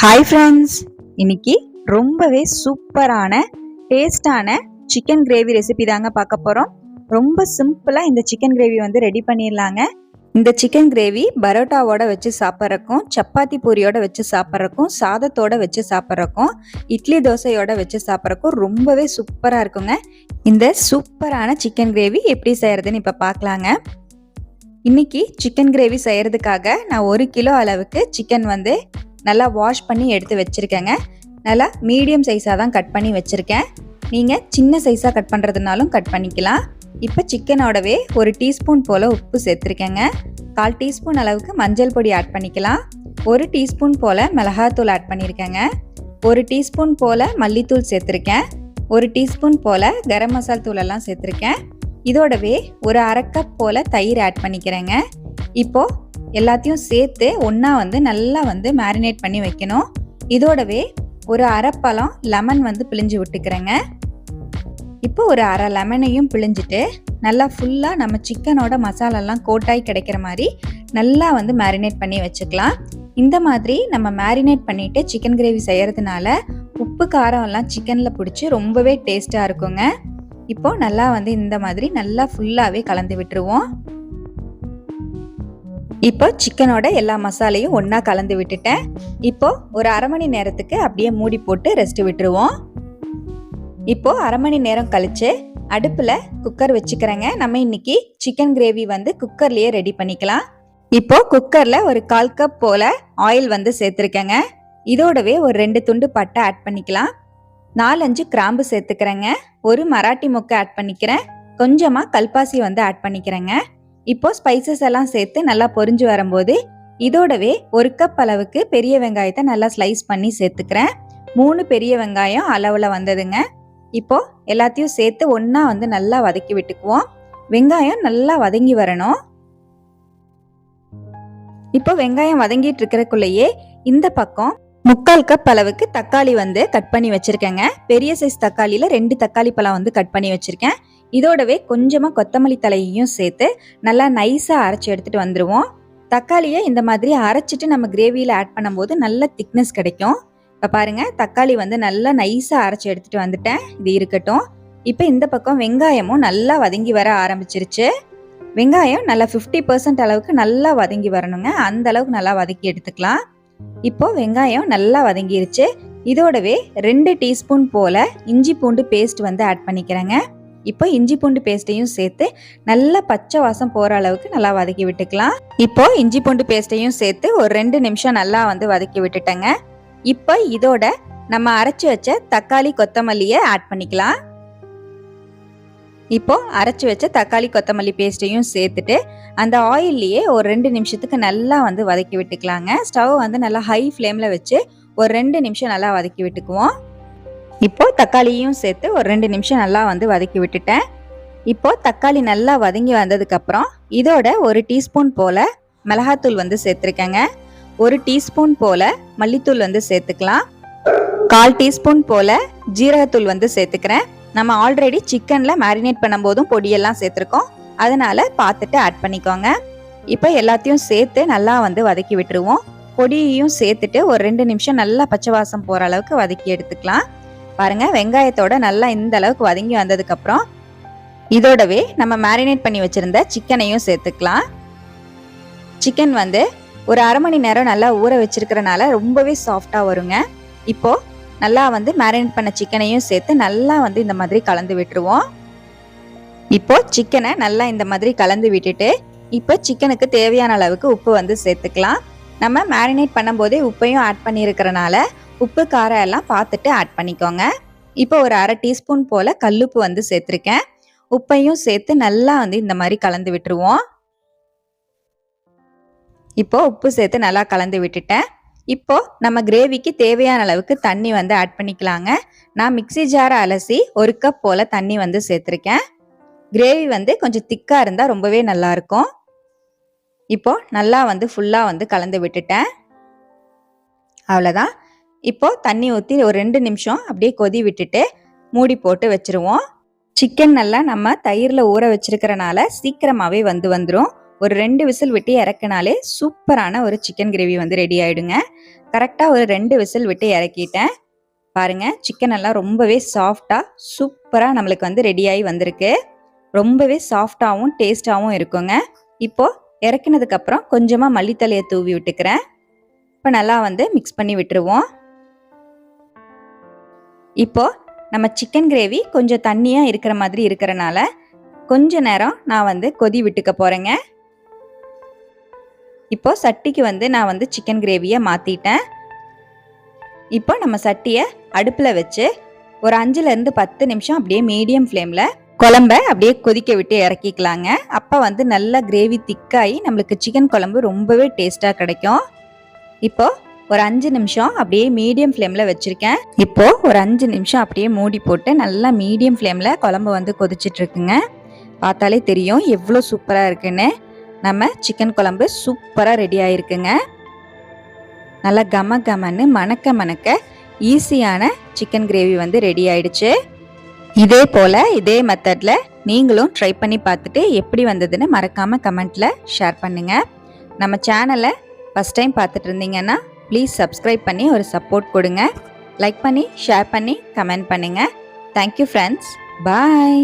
Hi friends இன்னைக்கு ரொம்பவே சூப்பரான டேஸ்டான சிக்கன் கிரேவி ரெசிபி தாங்க பார்க்க போகிறோம் ரொம்ப சிம்பிளாக இந்த சிக்கன் கிரேவி வந்து ரெடி பண்ணிடலாங்க. இந்த சிக்கன் கிரேவி பரோட்டாவோட வச்சு சாப்பிட்றக்கும் சப்பாத்தி பூரியோட வச்சு சாப்பிட்றக்கும் சாதத்தோட வச்சு சாப்பிட்றக்கும் இட்லி தோசையோட வச்சு சாப்பிட்றக்கும் ரொம்பவே சூப்பராக இருக்குங்க. இந்த சூப்பரான சிக்கன் கிரேவி எப்படி செய்கிறதுன்னு இப்போ பார்க்கலாங்க. இன்னைக்கு சிக்கன் கிரேவி செய்கிறதுக்காக நான் ஒரு கிலோ அளவுக்கு சிக்கன் வந்து நல்லா வாஷ் பண்ணி எடுத்து வச்சுருக்கேங்க. நல்லா மீடியம் சைஸாக தான் கட் பண்ணி வச்சுருக்கேன். நீங்கள் சின்ன சைஸாக கட் பண்ணுறதுனாலும் கட் பண்ணிக்கலாம். இப்போ சிக்கனோடவே ஒரு டீஸ்பூன் போல் உப்பு சேர்த்துருக்கேங்க. கால் டீஸ்பூன் அளவுக்கு மஞ்சள் பொடி ஆட் பண்ணிக்கலாம். ஒரு டீஸ்பூன் போல் மிளகாத்தூள் ஆட் பண்ணியிருக்கேங்க ஒரு டீஸ்பூன் போல் மல்லித்தூள் சேர்த்துருக்கேன். ஒரு டீஸ்பூன் போல் கரம் மசால் தூளெல்லாம் சேர்த்துருக்கேன். இதோடவே ஒரு அரை கப் போல் தயிர் ஆட் பண்ணிக்கிறேங்க. இப்போது எல்லாத்தையும் சேர்த்து ஒன்றா வந்து நல்லா வந்து மேரினேட் பண்ணி வைக்கணும். இதோடவே ஒரு அரைப்பழம் லெமன் வந்து பிழிஞ்சு விட்டுக்கிறேங்க. இப்போ ஒரு அரை லெமனையும் பிழிஞ்சிட்டு நல்லா ஃபுல்லாக நம்ம சிக்கனோட மசாலாலாம் கோட்டாய் கிடைக்கிற மாதிரி நல்லா வந்து மேரினேட் பண்ணி வச்சுக்கலாம். இந்த மாதிரி நம்ம மேரினேட் பண்ணிவிட்டு சிக்கன் கிரேவி செய்கிறதுனால உப்பு காரம் எல்லாம் சிக்கனில் பிடிச்சி ரொம்பவே டேஸ்ட்டாக இருக்குங்க. இப்போ நல்லா வந்து இந்த மாதிரி நல்லா ஃபுல்லாகவே கலந்து விட்டுருவோம். இப்போ சிக்கனோட எல்லா மசாலையும் ஒன்றா கலந்து விட்டுட்டேன். இப்போது ஒரு அரை மணி நேரத்துக்கு அப்படியே மூடி போட்டு ரெஸ்ட் விட்டுருவோம். இப்போது அரை மணி நேரம் கழித்து அடுப்பில் குக்கர் வச்சுக்கிறேங்க. நம்ம இன்னைக்கு சிக்கன் கிரேவி வந்து குக்கர்லேயே ரெடி பண்ணிக்கலாம். இப்போது குக்கரில் ஒரு கால் கப் போல் ஆயில் வந்து சேர்த்துருக்கேங்க. இதோடவே ஒரு ரெண்டு துண்டு பட்டை ஆட் பண்ணிக்கலாம். நாலஞ்சு கிராம்பு சேர்த்துக்கிறேங்க. ஒரு மராட்டி மொக்கை ஆட் பண்ணிக்கிறேன். கொஞ்சமாக கல்பாசி வந்து ஆட் பண்ணிக்கிறேங்க. இப்போ ஸ்பைசஸ் எல்லாம் சேர்த்து நல்லா பொரிஞ்சு வரும்போது இதோடவே ஒரு கப் அளவுக்கு பெரிய வெங்காயத்தை நல்லா ஸ்லைஸ் பண்ணி சேர்த்துக்கிறேன். மூணு பெரிய வெங்காயம் அளவில் வந்ததுங்க. இப்போ எல்லாத்தையும் சேர்த்து ஒன்றா வந்து நல்லா வதக்கி விட்டுக்குவோம். வெங்காயம் நல்லா வதங்கி வரணும். இப்போ வெங்காயம் வதங்கிட்டு இருக்கிறக்குள்ளேயே இந்த பக்கம் முக்கால் கப் அளவுக்கு தக்காளி வந்து கட் பண்ணி வச்சிருக்கேங்க. பெரிய சைஸ் தக்காளியில் ரெண்டு தக்காளி பழம் வந்து கட் பண்ணி வச்சிருக்கேன். இதோடவே கொஞ்சமாக கொத்தமல்லி தலையையும் சேர்த்து நல்லா நைஸாக அரைச்சி எடுத்துகிட்டு வந்துடுவோம் தக்காளியை இந்த மாதிரி அரைச்சிட்டு நம்ம கிரேவியில் ஆட் பண்ணும்போது நல்ல திக்னஸ் கிடைக்கும். இப்போ பாருங்கள் தக்காளி வந்து நல்லா நைஸாக அரைச்சி எடுத்துகிட்டு வந்துட்டேன். இது இருக்கட்டும். இப்போ இந்த பக்கம் வெங்காயமும் நல்லா வதங்கி வர ஆரம்பிச்சிருச்சு. வெங்காயம் நல்லா ஃபிஃப்டி பர்சன்ட் அளவுக்கு நல்லா வதங்கி வரணுங்க. அந்த அளவுக்கு நல்லா வதக்கி எடுத்துக்கலாம். இப்போ வெங்காயம் நல்லா வதங்கிருச்சு. இதோடவே ரெண்டு டீஸ்பூன் போல இஞ்சி பூண்டு பேஸ்ட் வந்து ஆட் பண்ணிக்கிறேங்க. இப்போ இஞ்சி பூண்டு பேஸ்ட்டையும் சேர்த்து நல்லா பச்சை வாசம் போகிற அளவுக்கு நல்லா வதக்கி விட்டுக்கலாம். இப்போ இஞ்சி பூண்டு பேஸ்ட்டையும் சேர்த்து ஒரு ரெண்டு நிமிஷம் நல்லா வந்து வதக்கி விட்டுட்டேங்க. இப்போ இதோட நம்ம அரைச்சி வச்ச தக்காளி கொத்தமல்லியை ஆட் பண்ணிக்கலாம். இப்போ அரைச்சி வச்ச தக்காளி கொத்தமல்லி பேஸ்ட்டையும் சேர்த்துட்டு அந்த ஆயில்லையே ஒரு ரெண்டு நிமிஷத்துக்கு நல்லா வந்து வதக்கி விட்டுக்கலாங்க. ஸ்டவ் வந்து நல்லா ஹை ஃப்ளேமில் வச்சு ஒரு ரெண்டு நிமிஷம் நல்லா வதக்கி விட்டுக்குவோம். இப்போது தக்காளியும் சேர்த்து ஒரு ரெண்டு நிமிஷம் நல்லா வந்து வதக்கி விட்டுட்டேன். இப்போது தக்காளி நல்லா வதங்கி வந்ததுக்கப்புறம் இதோட ஒரு டீஸ்பூன் போல் மிளகாத்தூள் வந்து சேர்த்துருக்கேங்க. ஒரு டீஸ்பூன் போல் மல்லித்தூள் வந்து சேர்த்துக்கலாம். கால் டீஸ்பூன் போல் ஜீரகத்தூள் வந்து சேர்த்துக்கிறேன். நம்ம ஆல்ரெடி சிக்கனில் மேரினேட் பண்ணும்போதும் பொடியெல்லாம் சேர்த்துருக்கோம். அதனால் பார்த்துட்டு ஆட் பண்ணிக்கோங்க. இப்போ எல்லாத்தையும் சேர்த்து நல்லா வந்து வதக்கி விட்டுருவோம். பொடியையும் சேர்த்துட்டு ஒரு ரெண்டு நிமிஷம் நல்லா பச்சை வாசம் போகிற அளவுக்கு வதக்கி எடுத்துக்கலாம். பாருங்க வெங்காயத்தோட நல்லா இந்த அளவுக்கு வதங்கி வந்ததுக்கப்புறம் இதோடவே நம்ம மேரினேட் பண்ணி வச்சிருந்த சிக்கனையும் சேர்த்துக்கலாம். சிக்கன் வந்து ஒரு அரை மணி நேரம் நல்லா ஊற வச்சிருக்கிறனால ரொம்பவே சாஃப்டாக வருங்க. இப்போ நல்லா வந்து மேரினேட் பண்ண சிக்கனையும் சேர்த்து நல்லா வந்து இந்த மாதிரி கலந்து விட்டுருவோம். இப்போ சிக்கனை நல்லா இந்த மாதிரி கலந்து விட்டுட்டு இப்போ சிக்கனுக்கு தேவையான அளவுக்கு உப்பு வந்து சேர்த்துக்கலாம். நம்ம மேரினேட் பண்ணும்போதே உப்பையும் ஆட் பண்ணியிருக்கிறனால உப்பு காரம் எல்லாம் பார்த்துட்டு ஆட் பண்ணிக்கோங்க. இப்போ ஒரு அரை டீஸ்பூன் போல் கல்லுப்பு வந்து சேர்த்துருக்கேன். உப்பையும் சேர்த்து நல்லா வந்து இந்த மாதிரி கலந்து விட்டுருவோம். இப்போ உப்பு சேர்த்து நல்லா கலந்து விட்டுட்டேன். இப்போ நம்ம கிரேவிக்கு தேவையான அளவுக்கு தண்ணி வந்து ஆட் பண்ணிக்கலாங்க. நான் மிக்சி ஜாரை அலசி ஒரு கப் போல் தண்ணி வந்து சேர்த்துருக்கேன். கிரேவி வந்து கொஞ்சம் திக்காக இருந்தால் ரொம்பவே நல்லாயிருக்கும் இப்போ நல்லா வந்து ஃபுல்லாக வந்து கலந்து விட்டுட்டேன். அவ்வளோதான் இப்போது தண்ணி ஊற்றி ஒரு ரெண்டு நிமிஷம் அப்படியே கொதி விட்டுட்டு மூடி போட்டு வச்சுருவோம். சிக்கன் நல்லா நம்ம தயிரில் ஊற வச்சுருக்கிறனால சீக்கிரமாகவே வந்து வந்துடும் ஒரு ரெண்டு விசில் விட்டு இறக்குனாலே சூப்பரான ஒரு சிக்கன் கிரேவி வந்து ரெடி ஆகிடுங்க கரெக்டாக ஒரு ரெண்டு விசில் விட்டு இறக்கிட்டேன். பாருங்க சிக்கன் எல்லாம் ரொம்பவே சாஃப்டாக சூப்பராக நம்மளுக்கு வந்து ரெடியாகி வந்திருக்கு. ரொம்பவே சாஃப்டாகவும் டேஸ்ட்டாகவும் இருக்குங்க. இப்போது இறக்குனதுக்கப்புறம் கொஞ்சமாக மல்லித்தலையை தூவி விட்டுக்கிறேன். இப்போ நல்லா வந்து மிக்ஸ் பண்ணி விட்டுருவோம். இப்போ நம்ம சிக்கன் கிரேவி கொஞ்சம் தண்ணியாக இருக்கிற மாதிரி இருக்கிறனால கொஞ்ச நேரம் நான் வந்து கொதி விட்டுக்க போகிறேங்க இப்போது சட்டிக்கு வந்து நான் வந்து சிக்கன் கிரேவியை மாற்றிட்டேன் இப்போ நம்ம சட்டியை அடுப்பில் வச்சு ஒரு அஞ்சுலேருந்து பத்து நிமிஷம் அப்படியே மீடியம் ஃப்ளேமில் குழம்ப அப்படியே கொதிக்க விட்டு இறக்கிக்கலாங்க. அப்போ வந்து நல்லா கிரேவி திக்காகி நம்மளுக்கு சிக்கன் குழம்பு ரொம்பவே டேஸ்ட்டாக கிடைக்கும். இப்போது ஒரு அஞ்சு நிமிஷம் அப்படியே மீடியம் ஃப்ளேமில் வச்சுருக்கேன். இப்போது ஒரு அஞ்சு நிமிஷம் அப்படியே மூடி போட்டு நல்லா மீடியம் ஃப்ளேமில் குழம்பு வந்து கொதிச்சிட்ருக்குங்க பார்த்தாலே தெரியும் எவ்வளோ சூப்பராக இருக்குன்னு. நம்ம சிக்கன் குழம்பு சூப்பராக ரெடி ஆகிருக்குங்க நல்லா கம கமன்னு மணக்க மணக்க ஈஸியான சிக்கன் கிரேவி வந்து ரெடி ஆயிடுச்சு. இதே போல் இதே மெத்தடில் நீங்களும் ட்ரை பண்ணி பார்த்துட்டு எப்படி வந்ததுன்னு மறக்காமல் கமெண்ட்டில் ஷேர் பண்ணுங்கள் நம்ம சேனலை ஃபஸ்ட் டைம் பார்த்துட்டு இருந்தீங்கன்னா ப்ளீஸ் சப்ஸ்கிரைப் பண்ணி ஒரு சப்போர்ட் கொடுங்க. லைக் பண்ணி ஷேர் பண்ணி கமெண்ட் பண்ணுங்கள் தேங்க்யூ ஃப்ரெண்ட்ஸ் பாய்